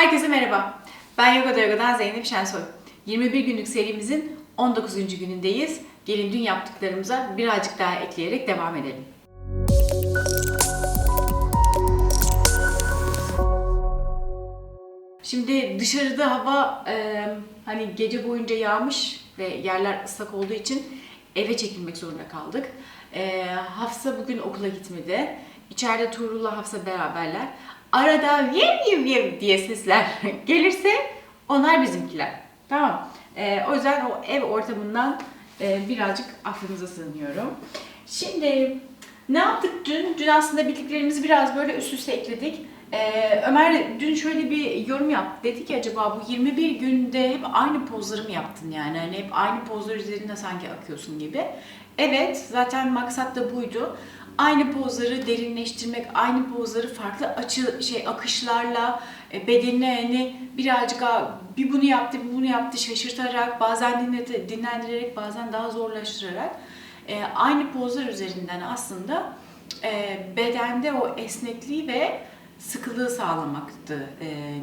Herkese merhaba. Ben Yoga Yoga'dan Zeynep Şensoy. 21 günlük serimizin 19. günündeyiz. Gelin dün yaptıklarımıza birazcık daha ekleyerek devam edelim. Şimdi dışarıda hava e, hani gece boyunca yağmış ve yerler ıslak olduğu için eve çekilmek zorunda kaldık. E, Hafsa bugün okula gitmedi. İçeride Tuğrul'la Hafsa beraberler. Arada yev yev yev diye sesler gelirse onlar bizimkiler. Tamam. E, o yüzden o ev ortamından e, birazcık affınıza sığınıyorum. Şimdi ne yaptık dün? Dün aslında bildiklerimizi biraz böyle üst üste ekledik. Ee, Ömer dün şöyle bir yorum yaptı. Dedi ki acaba bu 21 günde hep aynı pozları mı yaptın yani? Hani hep aynı pozlar üzerinde sanki akıyorsun gibi. Evet, zaten maksat da buydu. Aynı pozları derinleştirmek, aynı pozları farklı açı şey akışlarla e, bedenine hani birazcık bir bunu yaptı, bir bunu yaptı şaşırtarak, bazen dinlet- dinlendirerek, bazen daha zorlaştırarak e, aynı pozlar üzerinden aslında e, bedende o esnekliği ve sıkılığı sağlamaktı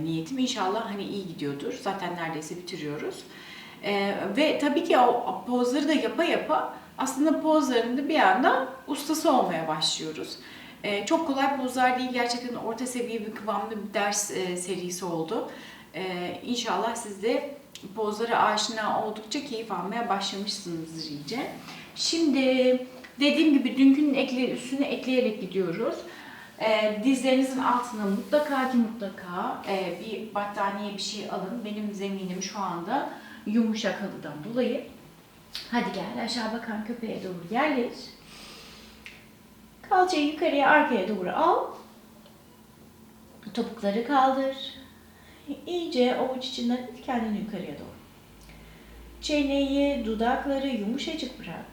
niyetim. İnşallah hani iyi gidiyordur. Zaten neredeyse bitiriyoruz. Ve tabii ki o pozları da yapa yapa aslında pozlarında bir anda ustası olmaya başlıyoruz. E, çok kolay pozlar değil. Gerçekten orta seviye bir kıvamlı bir ders e, serisi oldu. E, inşallah siz de pozlara aşina oldukça keyif almaya başlamışsınızdır iyice. Şimdi dediğim gibi dünkünün ekle, üstüne ekleyerek gidiyoruz. E, dizlerinizin altına mutlaka ki mutlaka e, bir battaniye bir şey alın. Benim zeminim şu anda yumuşak halıdan dolayı. Hadi gel aşağı bakan köpeğe doğru yerleş. Kalçayı yukarıya arkaya doğru al. Topukları kaldır. İyice avuç içinden it kendini yukarıya doğru. Çeneyi, dudakları yumuşacık bırak.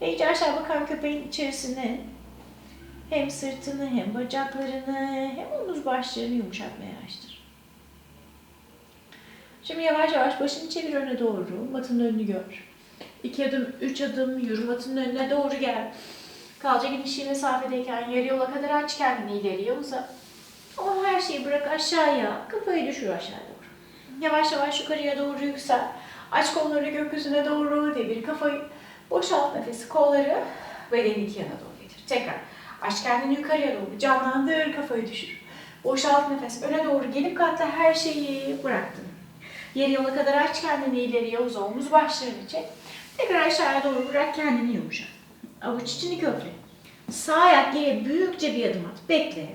Ve iyice aşağı bakan köpeğin içerisine hem sırtını hem bacaklarını hem omuz başlarını yumuşatmaya açtır. Şimdi yavaş yavaş başını çevir öne doğru. Matın önünü gör. İki adım, üç adım yürü matın önüne doğru gel. Kalça genişliği mesafedeyken yarı yola kadar aç kendini ileriye uzat. Ama her şeyi bırak aşağıya. Kafayı düşür aşağı doğru. Yavaş yavaş yukarıya doğru yüksel. Aç kolları gökyüzüne doğru devir kafayı. Boşalt nefesi kolları bedeni iki yana doğru getir. Tekrar. Aç kendini yukarıya doğru. Canlandır kafayı düşür. Boşalt nefes. Öne doğru gelip katla her şeyi bıraktın. Yarı yola kadar aç kendini ileriye uz omuz başlarını çek. Tekrar aşağıya doğru bırak kendini yumuşat. Avuç içini kökle. Sağ ayak geriye büyükçe bir adım at. Bekle.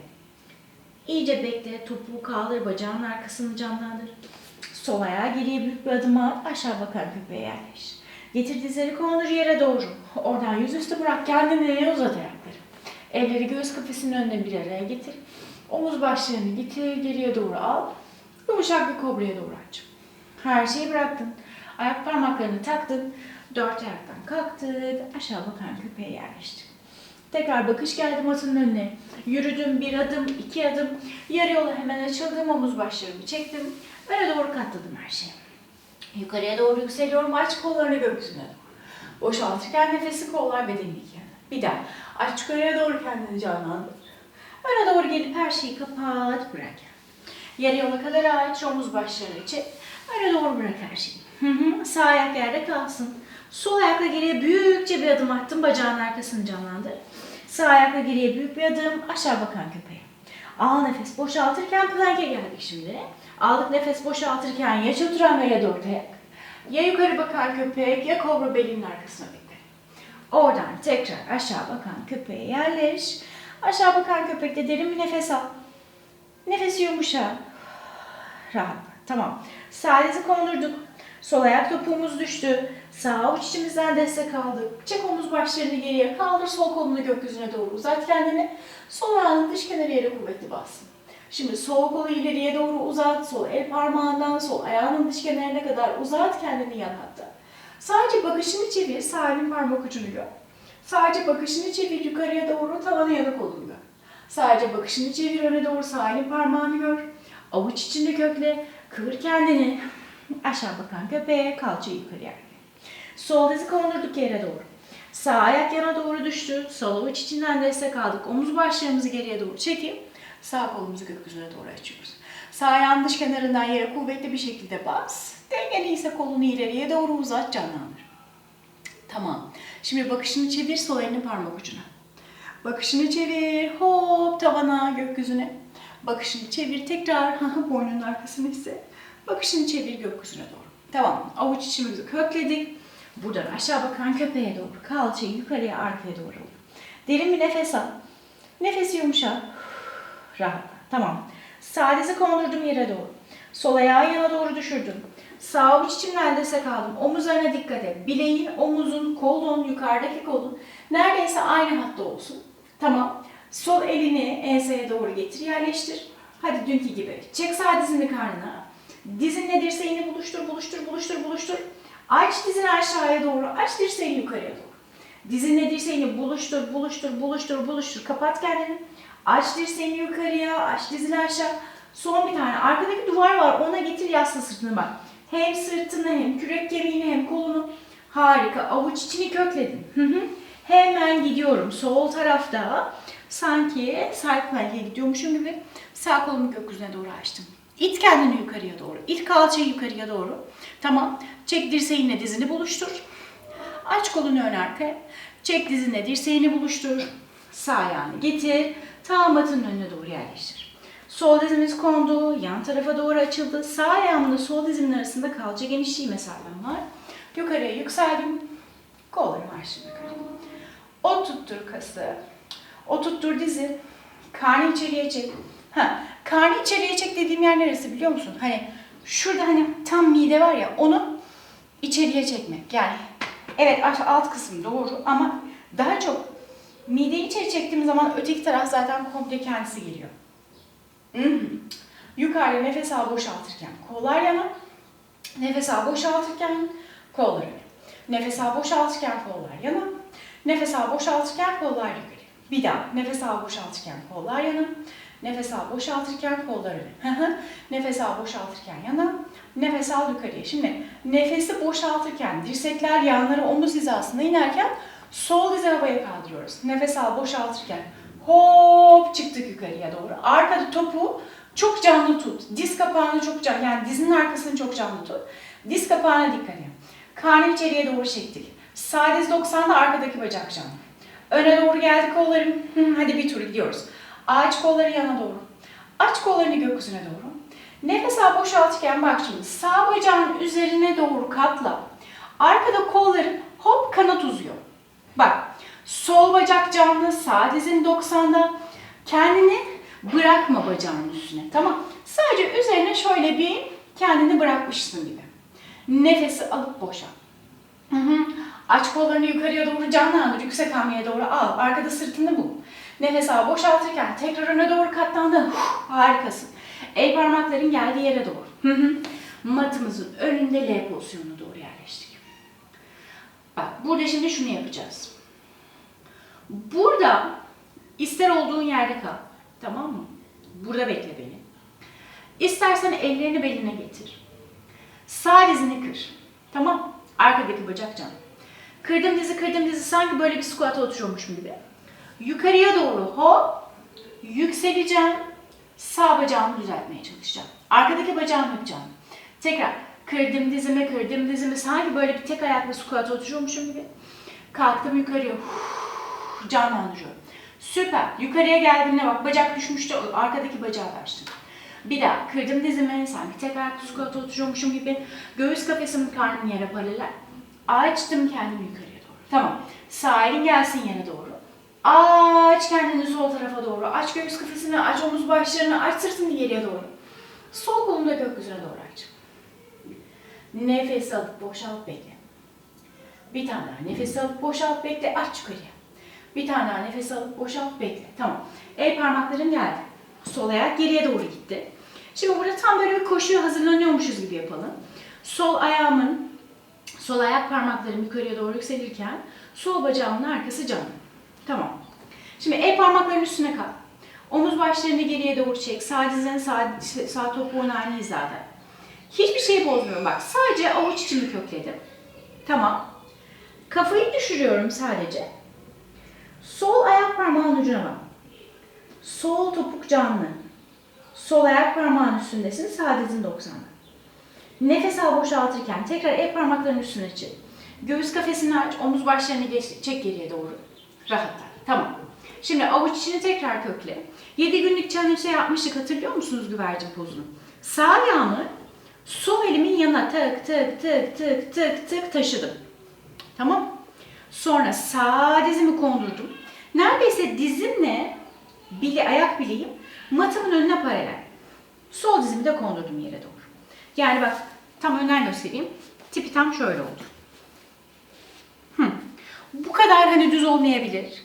İyice bekle. Topuğu kaldır. Bacağın arkasını canlandır. Sol ayağı geriye büyük bir adım at. Aşağı bakan köpeğe yerleş. Getir dizleri kondur yere doğru. Oradan yüzüstü bırak. Kendini uzat ayakları. Elleri göğüs kafesinin önüne bir araya getir. Omuz başlarını getir. Geriye doğru al. Yumuşak bir kobraya doğru aç. Her şeyi bıraktın. Ayak parmaklarını taktın. Dört ayaktan kalktın. Aşağı bakan köpeğe yerleştin. Tekrar bakış geldi matın önüne. Yürüdüm bir adım, iki adım. Yarı yola hemen açıldım. Omuz başlarımı çektim. Öne doğru katladım her şeyi. Yukarıya doğru yükseliyorum. Aç kollarını gökyüzüne doğru. Boşaltırken nefesi kollar bedeni iki yana. Bir daha. Aç yukarıya doğru kendini canlandır. Öne doğru gelip her şeyi kapat bırak. Yarı yola kadar aç. Omuz başlarını çek. Öne doğru bırak her şeyi. Hı hı. Sağ ayak yerde kalsın. Sol ayakla geriye büyükçe bir adım attın. Bacağın arkasını canlandır. Sağ ayakla geriye büyük bir adım. Aşağı bakan köpeğe. Al nefes boşaltırken plank'e geldik şimdi. Aldık nefes boşaltırken ya çatıran veya dört ayak. Ya yukarı bakan köpek ya kobra belinin arkasına bekle. Oradan tekrar aşağı bakan köpeğe yerleş. Aşağı bakan köpekte derin bir nefes al. Nefesi yumuşa. Rahat. Tamam. Dizi kondurduk. Sol ayak topuğumuz düştü. Sağ avuç içimizden destek aldık. Çek omuz başlarını geriye kaldır. Sol kolunu gökyüzüne doğru uzat kendini. Sol ayağının dış kenarı yere kuvvetli bassın. Şimdi sol kolu ileriye doğru uzat. Sol el parmağından sol ayağının dış kenarına kadar uzat kendini yan hatta. Sadece bakışını çevir. Sağ elin parmak ucunu gör. Sadece bakışını çevir yukarıya doğru tavana yanık olun gör. Sadece bakışını çevir öne doğru sağ elin parmağını gör. Avuç içinde kökle. Kıvır kendini. Aşağı bakan köpeğe kalçayı yukarıya. Sol dizi kondurduk yere doğru. Sağ ayak yana doğru düştü. Sol avuç içinden destek aldık. Omuz başlarımızı geriye doğru çekip sağ kolumuzu gökyüzüne doğru açıyoruz. Sağ ayağın dış kenarından yere kuvvetli bir şekilde bas. Dengeliyse kolunu ileriye doğru uzat canlandır. Tamam. Şimdi bakışını çevir sol elini parmak ucuna. Bakışını çevir. Hop tavana gökyüzüne. Bakışını çevir tekrar. Boynunun arkasını ise. Bakışını çevir gökyüzüne doğru. Tamam. Avuç içimizi kökledik. Buradan aşağı bakan köpeğe doğru. Kalçayı yukarıya arkaya doğru. Derin bir nefes al. Nefesi yumuşat. Rahatla. Tamam. Dizi kondurdum yere doğru. Sol ayağı yana doğru düşürdüm. Sağ avuç içim neredeyse kaldım. Omuzlarına dikkat et. Bileğin, omuzun, kolun, yukarıdaki kolun neredeyse aynı hatta olsun. Tamam. Sol elini enseye doğru getir, yerleştir. Hadi dünkü gibi. Çek sağ dizini karnına. Dizinle dirseğini buluştur, buluştur, buluştur, buluştur. Aç dizini aşağıya doğru, aç dirseğini yukarıya doğru. Dizinle dirseğini buluştur, buluştur, buluştur, buluştur. Kapat kendini. Aç dirseğini yukarıya, aç dizini aşağı. Son bir tane. Arkadaki duvar var. Ona getir yasla sırtını bak. Hem sırtını hem kürek kemiğini hem kolunu. Harika. Avuç içini kökledin. Hemen gidiyorum. Sol tarafta sanki sarkmaya gidiyormuşum gibi sağ kolumu gökyüzüne doğru açtım. İt kendini yukarıya doğru. İt kalçayı yukarıya doğru. Tamam. Çek dirseğinle dizini buluştur. Aç kolunu ön arkaya. Çek dizinle dirseğini buluştur. Sağ ayağını getir. Ta matının önüne doğru yerleştir. Sol dizimiz kondu. Yan tarafa doğru açıldı. Sağ ayağımla sol dizimin arasında kalça genişliği mesafem var. Yukarıya yükseldim. Kollarım arşın yukarı. O tuttur kası. O tuttur dizi. Karnı içeriye çek. Ha, karnı içeriye çek dediğim yer neresi biliyor musun? Hani şurada hani tam mide var ya onu içeriye çekmek. Yani evet alt kısım doğru ama daha çok mideyi içeri çektiğim zaman öteki taraf zaten komple kendisi geliyor. Hı. Yukarıda nefes al boşaltırken kollar yana. Nefes al boşaltırken kollar öne. Nefes al boşaltırken kollar yana. Nefes al boşaltırken kollar yukarı. Bir daha. Nefes al boşaltırken kollar yana. Nefes al boşaltırken kollar öne. Nefes al boşaltırken yana. Nefes al yukarıya. Şimdi nefesi boşaltırken dirsekler yanlara omuz hizasına inerken sol dizi havaya kaldırıyoruz. Nefes al boşaltırken hop çıktık yukarıya doğru. Arkada topu çok canlı tut. Diz kapağını çok canlı, yani dizinin arkasını çok canlı tut. Diz kapağına dikkat et. Karnı içeriye doğru çektik. Sağ diz 90'da arkadaki bacak canlı. Öne doğru geldi kollarım. Hadi bir tur gidiyoruz. Aç kolları yana doğru. Aç kollarını gökyüzüne doğru. Nefes al boşaltırken bak şimdi sağ bacağın üzerine doğru katla. Arkada kolların hop kanat uzuyor. Bak sol bacak canlı, sağ dizin 90'da. Kendini bırakma bacağın üstüne. Tamam. Sadece üzerine şöyle bir kendini bırakmışsın gibi. Nefesi alıp boşalt. Hı hı. Aç kollarını yukarıya doğru canlandır. Yüksek hamleye doğru al. Arkada sırtını bul. Nefes al boşaltırken tekrar öne doğru katlandın. Huh, Harikasın. El parmakların geldiği yere doğru. Matımızın önünde L pozisyonuna doğru yerleştik. Bak burada şimdi şunu yapacağız. Burada ister olduğun yerde kal. Tamam mı? Burada bekle beni. İstersen ellerini beline getir. Sağ dizini kır. Tamam. Arkadaki bacak can. Kırdım dizi kırdım dizi sanki böyle bir squat'a oturuyormuşum gibi. Yukarıya doğru hop yükseleceğim. Sağ bacağımı düzeltmeye çalışacağım. Arkadaki bacağımı yapacağım. Tekrar kırdım dizimi kırdım dizimi sanki böyle bir tek ayakla squat'a oturuyormuşum gibi. Kalktım yukarıya. Uf, canlandırıyorum. Süper. Yukarıya geldiğimde bak bacak düşmüştü. Arkadaki bacağı açtım. Bir daha kırdım dizimi sanki tek ayaklı squat'a oturuyormuşum gibi. Göğüs kafesim karnım yere paralel. Açtım kendimi yukarıya doğru. Tamam. Sağ elin gelsin yere doğru. Aç kendini sol tarafa doğru. Aç göğüs kafesini, aç omuz başlarını, aç sırtını geriye doğru. Sol kolunu da gökyüzüne doğru aç. Nefes alıp boşalt bekle. Bir tane daha nefes alıp boşalt bekle. Aç yukarıya. Bir tane daha nefes alıp boşalt bekle. Tamam. El parmakların geldi. Sol ayak geriye doğru gitti. Şimdi burada tam böyle bir koşuya hazırlanıyormuşuz gibi yapalım. Sol ayağımın, sol ayak parmaklarım yukarıya doğru yükselirken sol bacağımın arkası canlı. Tamam. Şimdi el parmaklarının üstüne kal. Omuz başlarını geriye doğru çek. Sağ dizin sağ, sağ topuğun aynı hizada. Hiçbir şey bozmuyorum bak. Sadece avuç içimi kökledim. Tamam. Kafayı düşürüyorum sadece. Sol ayak parmağının ucuna bak. Sol topuk canlı. Sol ayak parmağın üstündesin. Sağ dizin 90'da. Nefes al boşaltırken tekrar el parmaklarının üstüne çık. Göğüs kafesini aç, omuz başlarını geç, çek geriye doğru. Rahatla. Tamam. Şimdi avuç içini tekrar kökle. 7 günlük challenge'da yapmıştık hatırlıyor musunuz güvercin pozunu? Sağ ayağımı sol elimin yanına tık tık tık tık tık tık taşıdım. Tamam. Sonra sağ dizimi kondurdum. Neredeyse dizimle bile, ayak bileğim matımın önüne paralel. Sol dizimi de kondurdum yere doğru. Yani bak tam önden göstereyim. Tipi tam şöyle oldu. Hı. Bu kadar hani düz olmayabilir.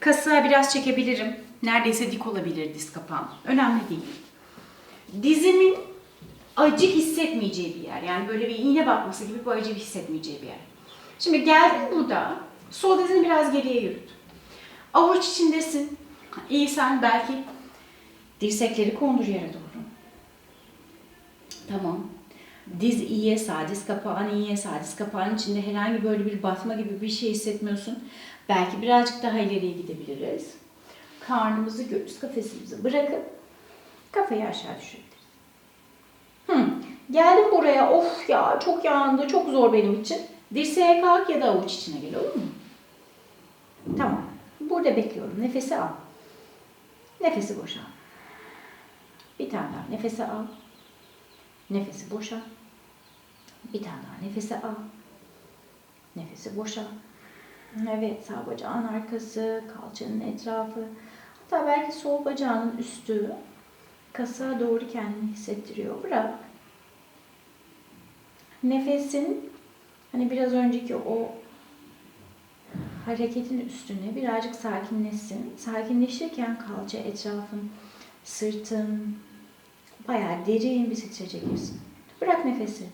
Kasığa biraz çekebilirim. Neredeyse dik olabilir diz kapağım. Önemli değil. Dizimin acı hissetmeyeceği bir yer. Yani böyle bir iğne batması gibi bir acı hissetmeyeceği bir yer. Şimdi geldin burada. Sol dizini biraz geriye yürüt. Avuç içindesin. İyi sen belki dirsekleri kondur yere doğru. Tamam. Diz iyiye sağ, diz kapağın iyiye sağ, diz kapağın içinde herhangi böyle bir batma gibi bir şey hissetmiyorsun. Belki birazcık daha ileriye gidebiliriz. Karnımızı göğüs kafesimize bırakıp kafayı aşağı düşürebiliriz. Hı. Geldim buraya. Of ya çok yandı. Çok zor benim için. Dirseğe kalk ya da avuç içine gel olur mu? Tamam. Burada bekliyorum. Nefesi al. Nefesi boşalt. Bir tane daha nefesi al. Nefesi boşalt. Bir tane daha nefesi al. Nefesi boşalt. Evet sağ bacağın arkası, kalçanın etrafı. Hatta belki sol bacağının üstü kasığa doğru kendini hissettiriyor. Bırak. Nefesin hani biraz önceki o hareketin üstüne birazcık sakinleşsin. Sakinleşirken kalça etrafın, sırtın bayağı derin bir strece girsin. Bırak nefesi.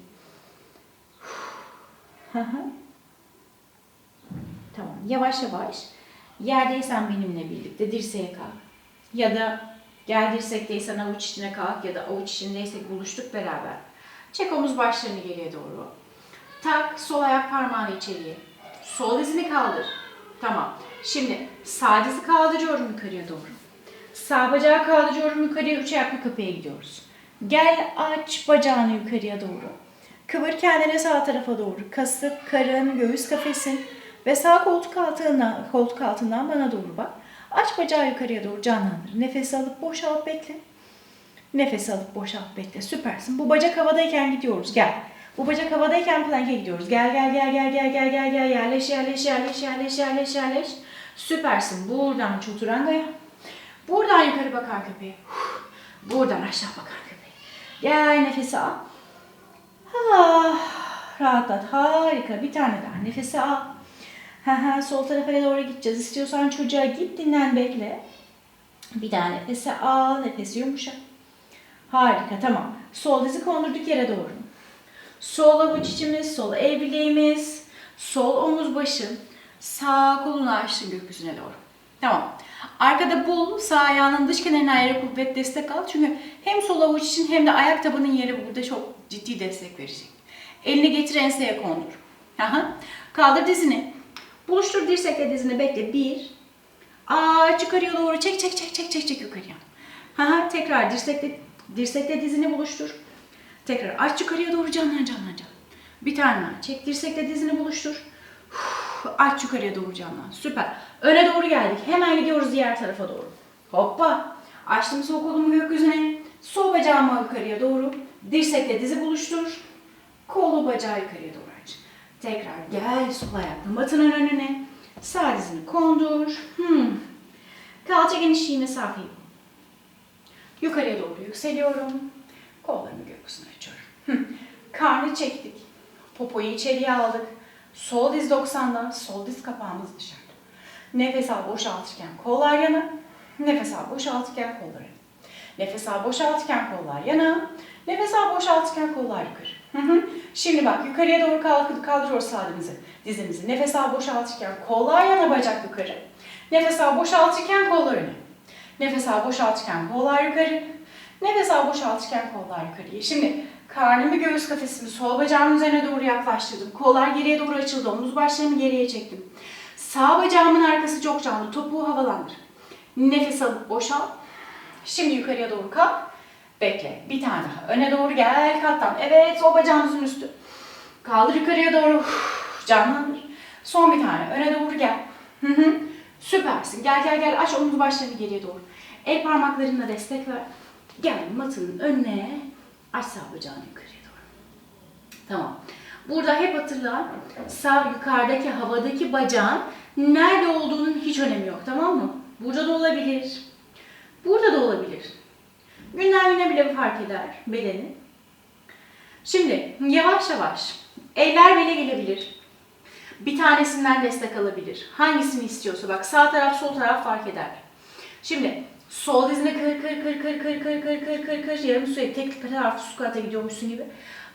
Tamam. Yavaş yavaş yerdeysen benimle birlikte dirseğe kalk. Ya da gel dirsekteysen avuç içine kalk ya da avuç içindeysek buluştuk beraber. Çek omuz başlarını geriye doğru. Tak sol ayak parmağını içeriye. Sol dizini kaldır. Tamam. Şimdi sağ dizi kaldırıyorum yukarıya doğru. Sağ bacağı kaldırıyorum yukarıya. Üç ayaklı kapıya gidiyoruz. Gel aç bacağını yukarıya doğru. Kıvır kendine sağ tarafa doğru. Kasık, karın, göğüs kafesin ve sağ koltuk altından, koltuk altından bana doğru bak. Aç bacağı yukarıya doğru canlandır. Nefes alıp boşalt bekle. Nefes alıp boşalt bekle. Süpersin. Bu bacak havadayken gidiyoruz. Gel. Bu bacak havadayken plank'e gidiyoruz. Gel gel gel gel gel gel gel gel yerleş yerleş yerleş yerleş yerleş yerleş. Süpersin. Buradan çoturangaya. Buradan yukarı bakan köpeğe. Huh. Buradan aşağı bakan köpeğe. Gel nefesi al. Ah, rahatlat. Harika. Bir tane daha. Nefesi al. Ha ha sol tarafa doğru gideceğiz. İstiyorsan çocuğa git dinlen bekle. Bir daha nefesi al. Nefesi yumuşa. Harika tamam. Sol dizi kondurduk yere doğru. Sol avuç içimiz, sol el sol omuz başı, sağ kolunu açtın gökyüzüne doğru. Tamam. Arkada bul, sağ ayağının dış kenarına yere kuvvet destek al. Çünkü hem sol avuç için hem de ayak tabanın yeri burada çok ciddi destek verecek. Elini getir enseye kondur. Aha. Kaldır dizini. Buluştur dirsekle dizini bekle. Bir. Aç yukarıya doğru çek çek çek çek çek çek yukarıya. Aha. Tekrar dirsekle, dirsekle dizini buluştur. Tekrar aç yukarıya doğru canlan canlan canlan. Bir tane daha. Çek dirsekle dizini buluştur. Uf, aç yukarıya doğru canlan. Süper. Öne doğru geldik. Hemen gidiyoruz diğer tarafa doğru. Hoppa. Açtım sol kolumu gökyüzüne. Sol bacağımı yukarıya doğru. Dirsekle dizi buluştur. Kolu bacağı yukarıya doğru aç. Tekrar gel sol ayakla matının önüne. Sağ dizini kondur. Hmm. Kalça genişliği mesafeyi. Yukarıya doğru yükseliyorum. Kollarımı gökyüzüne açıyorum. Hı. Karnı çektik. Popoyu içeriye aldık. Sol diz 90'da, sol diz kapağımız dışarıda. Nefes al boşaltırken kollar yana. Nefes al boşaltırken kollar yana. Nefes al boşaltırken kollar yana. Nefes al boşaltırken kollar yukarı. Hı hı. Şimdi bak yukarıya doğru kalk kaldırıyoruz sağ dizimizi. dizimizi. Nefes al boşaltırken kollar yana bacak yukarı. Nefes al boşaltırken kollar öne. Nefes al boşaltırken kollar yukarı. Nefes al boşaltırken kollar yukarıya. Şimdi karnımı göğüs kafesimi sol bacağımın üzerine doğru yaklaştırdım. Kollar geriye doğru açıldı. Omuz başlarımı geriye çektim. Sağ bacağımın arkası çok canlı. Topuğu havalandır. Nefes alıp boşal. Şimdi yukarıya doğru kalk. Bekle. Bir tane daha. Öne doğru gel. Katlan. Evet. Sol bacağımızın üstü. Kaldır yukarıya doğru. Uf, Canlandır. Son bir tane. Öne doğru gel. Hı hı. Süpersin. Gel gel gel. Aç omuz başlarını geriye doğru. El parmaklarınla destek ver. Gel matının önüne. Aç sağ bacağını yukarıya doğru. Tamam. Burada hep hatırla. Sağ yukarıdaki havadaki bacağın nerede olduğunun hiç önemi yok. Tamam mı? Burada da olabilir. Burada da olabilir. Günden güne bile fark eder bedeni. Şimdi yavaş yavaş eller bele gelebilir. Bir tanesinden destek alabilir. Hangisini istiyorsa bak sağ taraf sol taraf fark eder. Şimdi sol dizini kır kır kır kır kır kır kır kır kır kır yarım sürekli tek taraflı squat'a gidiyormuşsun gibi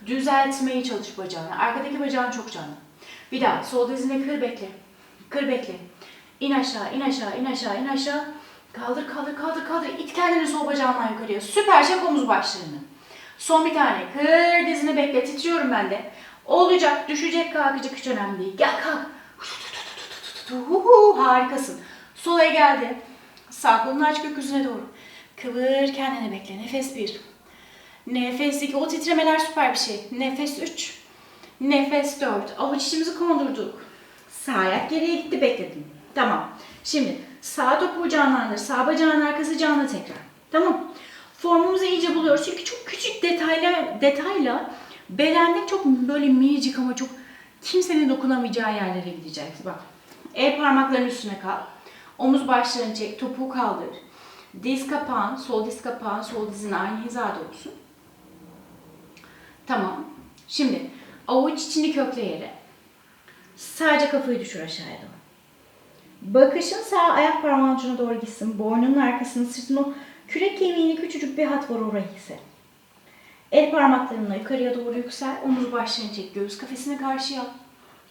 düzeltmeye çalış bacağını. Arkadaki bacağın çok canlı. Bir daha sol dizini kır bekle. Kır bekle. İn aşağı, in aşağı, in aşağı, in aşağı. Kaldır, kaldır, kaldır, kaldır. İt kendini sol bacağından yukarıya. Süper çek omuz başlarını. Son bir tane. Kır dizini bekle. Titriyorum ben de. Olacak, düşecek, kalkacak hiç önemli değil. Gel kalk. Harikasın. Sola geldi. Sağ kolunu aç gökyüzüne doğru. Kıvır kendini bekle. Nefes bir. Nefes iki. O titremeler süper bir şey. Nefes üç. Nefes dört. Avuç içimizi kondurduk. Sağ ayak geriye gitti bekledim. Tamam. Şimdi sağ topuğu canlandır. Sağ bacağın arkası canlı tekrar. Tamam. Formumuzu iyice buluyoruz. Çünkü çok küçük detayla, detayla bedende çok böyle minicik ama çok kimsenin dokunamayacağı yerlere gideceğiz. Bak. El parmaklarının üstüne kal. Omuz başlarını çek. Topuğu kaldır. Diz kapağın, sol diz kapağın, sol dizin aynı hizada olsun. Tamam. Şimdi avuç içini kökle yere. Sadece kafayı düşür aşağıya doğru. Bakışın sağ ayak parmağın ucuna doğru gitsin. Boynunun arkasını, sırtın o kürek kemiğini küçücük bir hat var orayı hisset. El parmaklarınla yukarıya doğru yüksel. Omuz başlarını çek. Göğüs kafesine karşı yap.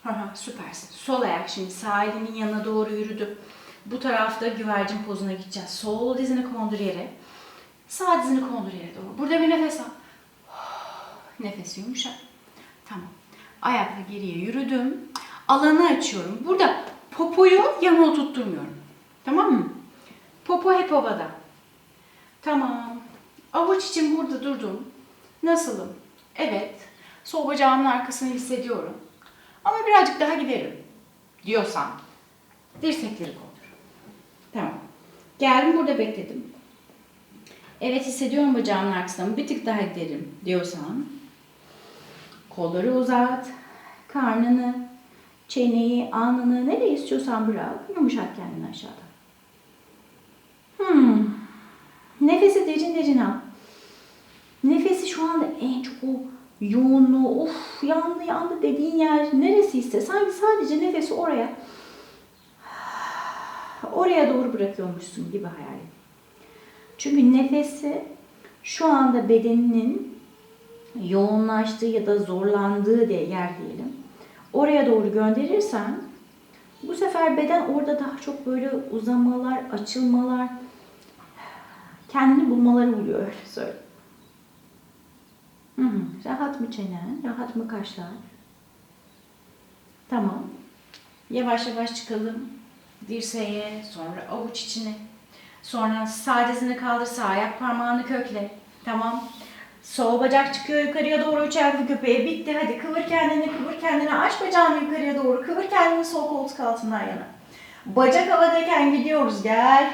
Hı, süpersin. Sol ayak şimdi sağ elinin yanına doğru yürüdü. Bu tarafta güvercin pozuna gideceğiz. Sol dizini kondur yere. Sağ dizini kondur yere doğru. Burada bir nefes al. Nefes yumuşak. Tamam. Ayakla geriye yürüdüm. Alanı açıyorum. Burada popoyu yana oturtturmuyorum. Tamam mı? Popo hep havada. Tamam. Avuç için burada durdum. Nasılım? Evet. Sol bacağımın arkasını hissediyorum. Ama birazcık daha giderim. Diyorsan. Dirsekleri kondur. Geldim burada bekledim. Evet hissediyorum bacağımın arkasını. Bir tık daha giderim diyorsan. Kolları uzat. Karnını, çeneyi, alnını nereye istiyorsan bırak. Yumuşat kendini aşağıda. Hmm. Nefesi derin derin al. Nefesi şu anda en çok o yoğunluğu, of yandı yandı dediğin yer neresiyse sanki sadece nefesi oraya oraya doğru bırakıyormuşsun gibi hayal et. Çünkü nefesi şu anda bedeninin yoğunlaştığı ya da zorlandığı de yer diyelim. Oraya doğru gönderirsen bu sefer beden orada daha çok böyle uzamalar, açılmalar, kendini bulmaları oluyor öyle söyleyeyim. Hı. Rahat mı çenen? Rahat mı kaşlar? Tamam. Yavaş yavaş çıkalım. Dirseğe, sonra avuç içine. Sonra sağ dizini kaldır, sağ ayak parmağını kökle. Tamam. Sol bacak çıkıyor yukarıya doğru üç ayaklı köpeğe. Bitti. Hadi kıvır kendini, kıvır kendini. Aç bacağını yukarıya doğru. Kıvır kendini sol koltuk altından yana. Bacak havadayken gidiyoruz. Gel.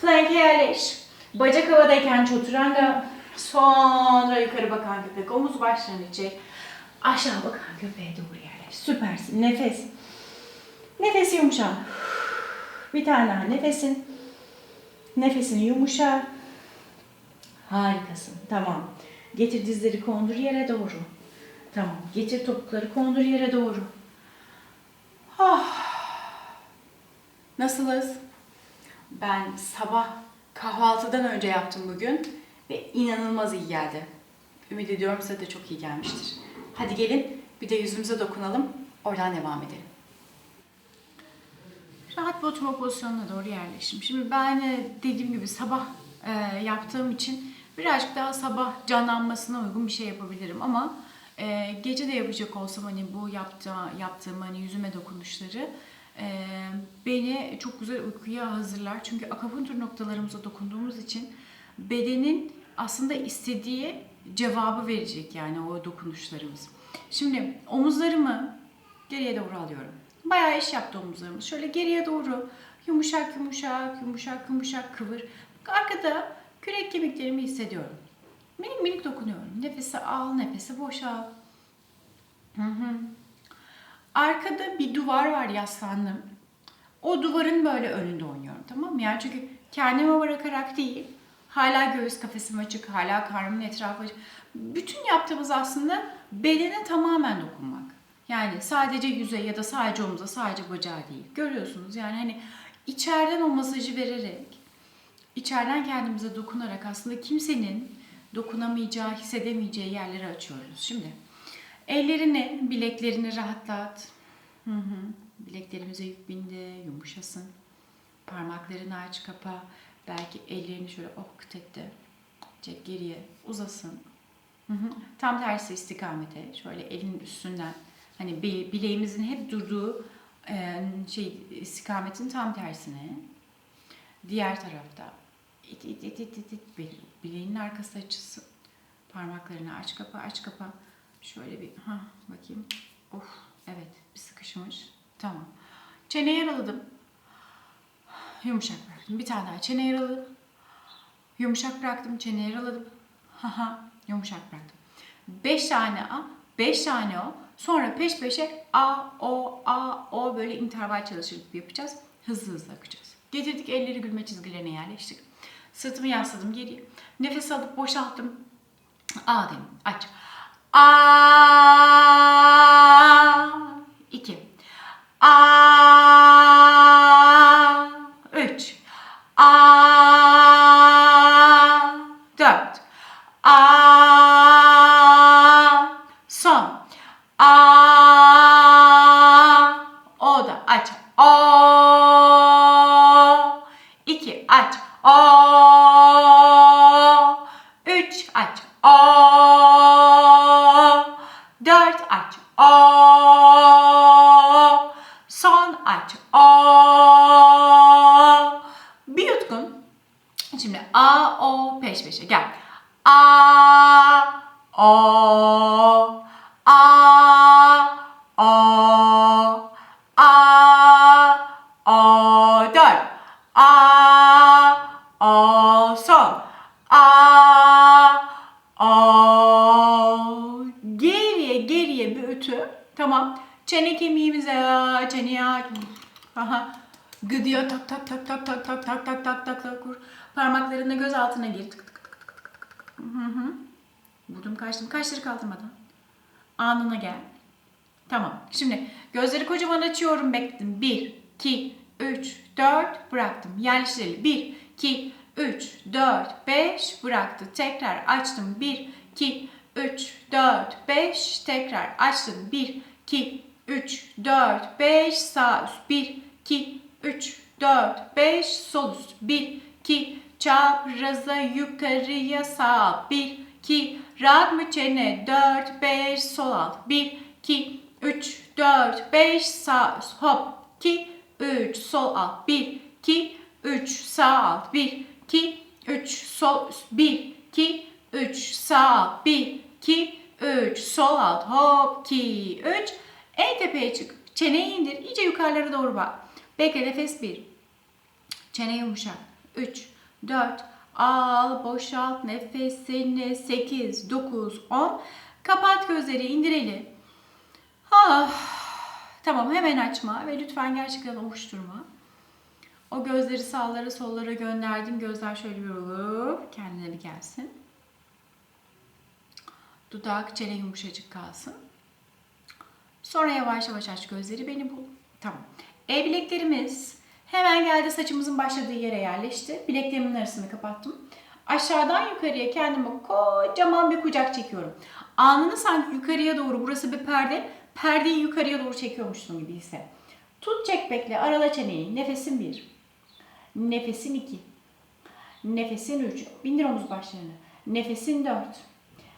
Plank'e yerleş. Bacak havadayken çoturanga. Sonra yukarı bakan köpek. Omuz başlarını çek. Aşağı bakan köpeğe doğru yerleş. Süpersin. Nefes. Nefesi yumuşak. Bir tane daha nefesin. Nefesini yumuşak. Harikasın. Tamam. Getir dizleri kondur yere doğru. Tamam. Getir topukları kondur yere doğru. Ah. Nasılız? Ben sabah kahvaltıdan önce yaptım bugün ve inanılmaz iyi geldi. Ümit ediyorum size de çok iyi gelmiştir. Hadi gelin bir de yüzümüze dokunalım. Oradan devam edelim. Rahat bir oturma pozisyonuna doğru yerleşim. Şimdi ben dediğim gibi sabah e, yaptığım için birazcık daha sabah canlanmasına uygun bir şey yapabilirim ama e, gece de yapacak olsam hani bu yaptığı, yaptığım hani yüzüme dokunuşları e, beni çok güzel uykuya hazırlar. Çünkü akupunktur noktalarımıza dokunduğumuz için bedenin aslında istediği cevabı verecek yani o dokunuşlarımız. Şimdi omuzlarımı geriye doğru alıyorum. Bayağı iş yaptı omuzlarımız. Şöyle geriye doğru yumuşak yumuşak yumuşak yumuşak kıvır. Arkada kürek kemiklerimi hissediyorum. Minik minik dokunuyorum. Nefesi al, nefesi boşal. Hı hı. Arkada bir duvar var yaslandım. O duvarın böyle önünde oynuyorum tamam mı? Yani çünkü kendime bırakarak değil, hala göğüs kafesim açık, hala karnımın etrafı açık. Bütün yaptığımız aslında bedene tamamen dokunmak. Yani sadece yüze ya da sadece omuza, sadece bacağa değil. Görüyorsunuz yani hani içeriden o masajı vererek, içeriden kendimize dokunarak aslında kimsenin dokunamayacağı, hissedemeyeceği yerleri açıyoruz. Şimdi ellerini, bileklerini rahatlat. Hı hı. Bileklerimize yük bindi, yumuşasın. Parmaklarını aç, kapa. Belki ellerini şöyle oh kıt etti. Çek geriye, uzasın. Hı hı. Tam tersi istikamete, şöyle elin üstünden. Hani bi- bileğimizin hep durduğu e, şey istikametin tam tersine. Diğer tarafta it it it it it, it. Bile- bileğinin arkası açılsın. Parmaklarını aç kapa aç kapa. Şöyle bir ha bakayım. Of evet bir sıkışmış. Tamam. Çene yaraladım. Yumuşak bıraktım. Bir tane daha çene yaraladım. Yumuşak bıraktım. Çene yaraladım. Haha yumuşak bıraktım. Beş tane A, beş tane O. Sonra peş peşe A, O, A, O böyle interval çalışıp yapacağız. Hızlı hızlı akacağız. Getirdik elleri gülme çizgilerine yerleştik. Sırtımı yasladım geriye. Nefes alıp boşalttım. A dedim. Aç. A. iki. A. Üç. A. kemiğimize ya, çeneye aç. Aha. Gıdıya tak tak tak tak tak tak tak tak tak tak tak kur. Parmaklarını göz altına gir. Tık tık tık tık tık. Hı hı. Vurdum kaçtım. Kaşları kaldırmadan. Anına gel. Tamam. Şimdi gözleri kocaman açıyorum. Bekledim. 1, 2, 3, 4 bıraktım. Yerleştirelim. 1, 2, 3, 4, 5 bıraktı. Tekrar açtım. 1, 2, 3, 4, 5 tekrar açtım. 1, 2, 3, 4, 5 sağ üst. 1, 2, 3, 4, 5 sol üst. 1, 2, çapraza yukarıya sağ. 1, 2, rahat mı çene? 4, 5 sol alt. 1, 2, 3, 4, 5 sağ üst. Hop. 2, 3 sol alt. 1, 2, 3 sağ alt. 1, 2, 3 sol üst. 1, 2, 3 sağ alt. 1, 2, 3 sol alt. Hop. 2, 3. En tepeye çık. Çeneyi indir. İyice yukarılara doğru bak. Bekle nefes 1. Çene yumuşak. 3, 4, al, boşalt nefesini. 8, 9, 10. Kapat gözleri, indir eli. Ah, tamam hemen açma ve lütfen gerçekten ovuşturma. O gözleri sağlara sollara gönderdim. Gözler şöyle bir olup kendine bir gelsin. Dudak, çene yumuşacık kalsın. Sonra yavaş yavaş aç gözleri beni bul. Tamam. El bileklerimiz hemen geldi saçımızın başladığı yere yerleşti. Bileklerimin arasını kapattım. Aşağıdan yukarıya kendime kocaman bir kucak çekiyorum. Alnını sanki yukarıya doğru burası bir perde. Perdeyi yukarıya doğru çekiyormuşsun gibi hisse. Tut çek bekle arala çeneyi. Nefesin bir. Nefesin iki. Nefesin üç. Bindir omuz başlarını. Nefesin dört.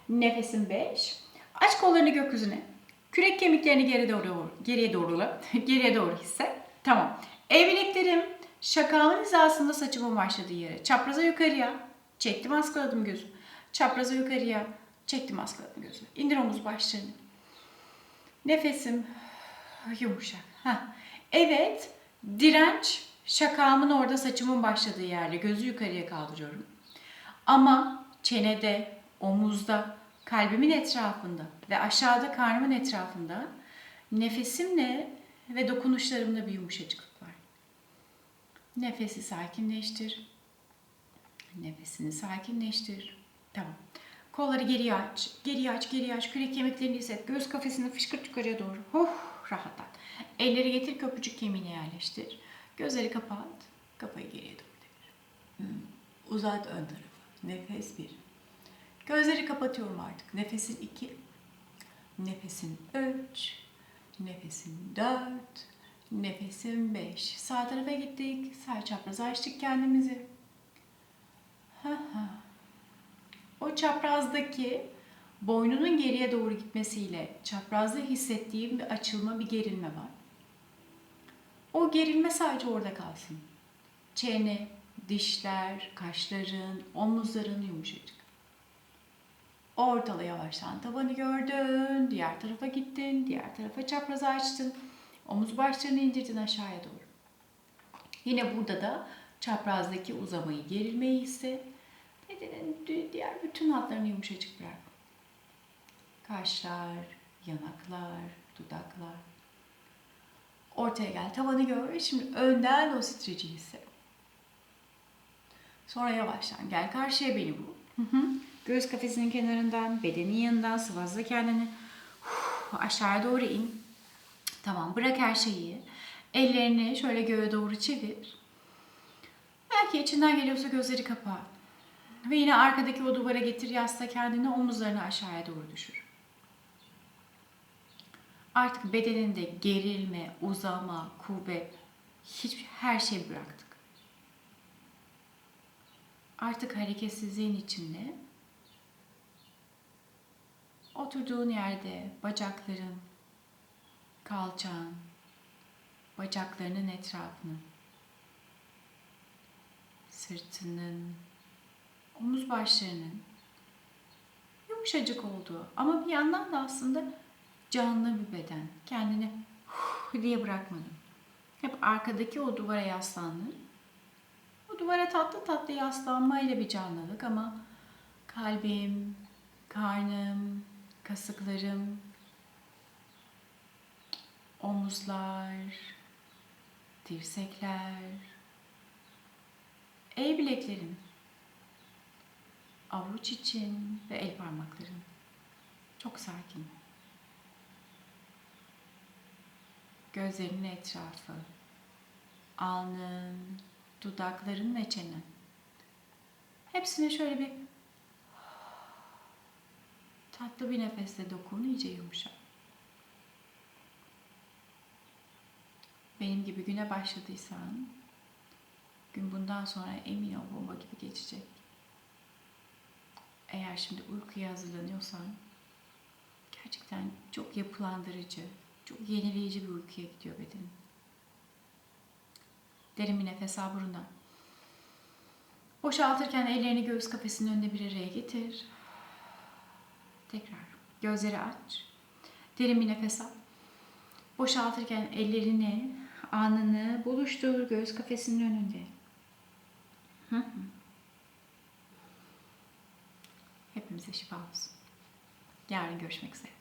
Nefesin beş. Aç kollarını gökyüzüne. Kürek kemiklerini geri doğru, geriye doğru, geriye doğru hisset. Tamam. El bileklerim şakağımın hizasında saçımın başladığı yere. Çapraza yukarıya. Çektim askıladım gözü. Çapraza yukarıya. Çektim askılatın gözünü. İndir omuz başlarını. Nefesim yumuşak. Ha. Evet. Direnç şakağımın orada saçımın başladığı yerde. Gözü yukarıya kaldırıyorum. Ama çenede, omuzda, kalbimin etrafında ve aşağıda karnımın etrafında nefesimle ve dokunuşlarımla bir yumuşacıklık var. Nefesi sakinleştir. Nefesini sakinleştir. Tamam. Kolları geriye aç. Geriye aç, geriye aç. Kürek kemiklerini hisset. Göğüs kafesini fışkırt yukarıya doğru. Huh, rahatlat. Elleri getir köprücük kemiğine yerleştir. Gözleri kapat. Kafayı geriye doğru. Hmm. Uzat ön tarafa. Nefes bir. Gözleri kapatıyorum artık. Nefesin iki. Nefesin üç. Nefesin dört. Nefesin beş. Sağ tarafa gittik. Sağ çapraza açtık kendimizi. Ha ha. O çaprazdaki boynunun geriye doğru gitmesiyle çaprazda hissettiğim bir açılma, bir gerilme var. O gerilme sadece orada kalsın. Çene, dişler, kaşların, omuzların yumuşacık. Ortala yavaştan tabanı gördün, diğer tarafa gittin, diğer tarafa çaprazı açtın. Omuz başlarını indirdin aşağıya doğru. Yine burada da çaprazdaki uzamayı, gerilmeyi hisset. Bedenin di- diğer bütün hatlarını yumuşacık bırak. Kaşlar, yanaklar, dudaklar. Ortaya gel, tavanı gör. Şimdi önden o streci hisset. Sonra yavaştan gel karşıya beni bul. Göğüs kafesinin kenarından, bedenin yanından sıvazla kendini. Aşağıya doğru in. Tamam bırak her şeyi. Ellerini şöyle göğe doğru çevir. Belki içinden geliyorsa gözleri kapa. Ve yine arkadaki o duvara getir yasla kendini omuzlarını aşağıya doğru düşür. Artık bedeninde gerilme, uzama, kuvvet, hiç her şeyi bıraktık. Artık hareketsizliğin içinde oturduğun yerde bacakların, kalçan, bacaklarının etrafını, sırtının, omuz başlarının yumuşacık olduğu ama bir yandan da aslında canlı bir beden. Kendini diye bırakmadın. Hep arkadaki o duvara yaslandın. O duvara tatlı tatlı yaslanmayla bir canlılık ama kalbim, karnım, kasıklarım, omuzlar, dirsekler, el bileklerin, avuç için ve el parmakların çok sakin. Gözlerinin etrafı, alnın, dudakların ve çenen. Hepsine şöyle bir tatlı bir nefesle dokun, iyice yumuşa. Benim gibi güne başladıysan, gün bundan sonra emin ol bomba gibi geçecek. Eğer şimdi uykuya hazırlanıyorsan, gerçekten çok yapılandırıcı, çok yenileyici bir uykuya gidiyor bedenin. Derin bir nefes al burundan. Boşaltırken ellerini göğüs kafesinin önünde bir araya getir. Tekrar gözleri aç. Derin bir nefes al. Boşaltırken ellerini, alnını buluştur göğüs kafesinin önünde. Hı hı. Hepimize şifa olsun. Yarın görüşmek üzere.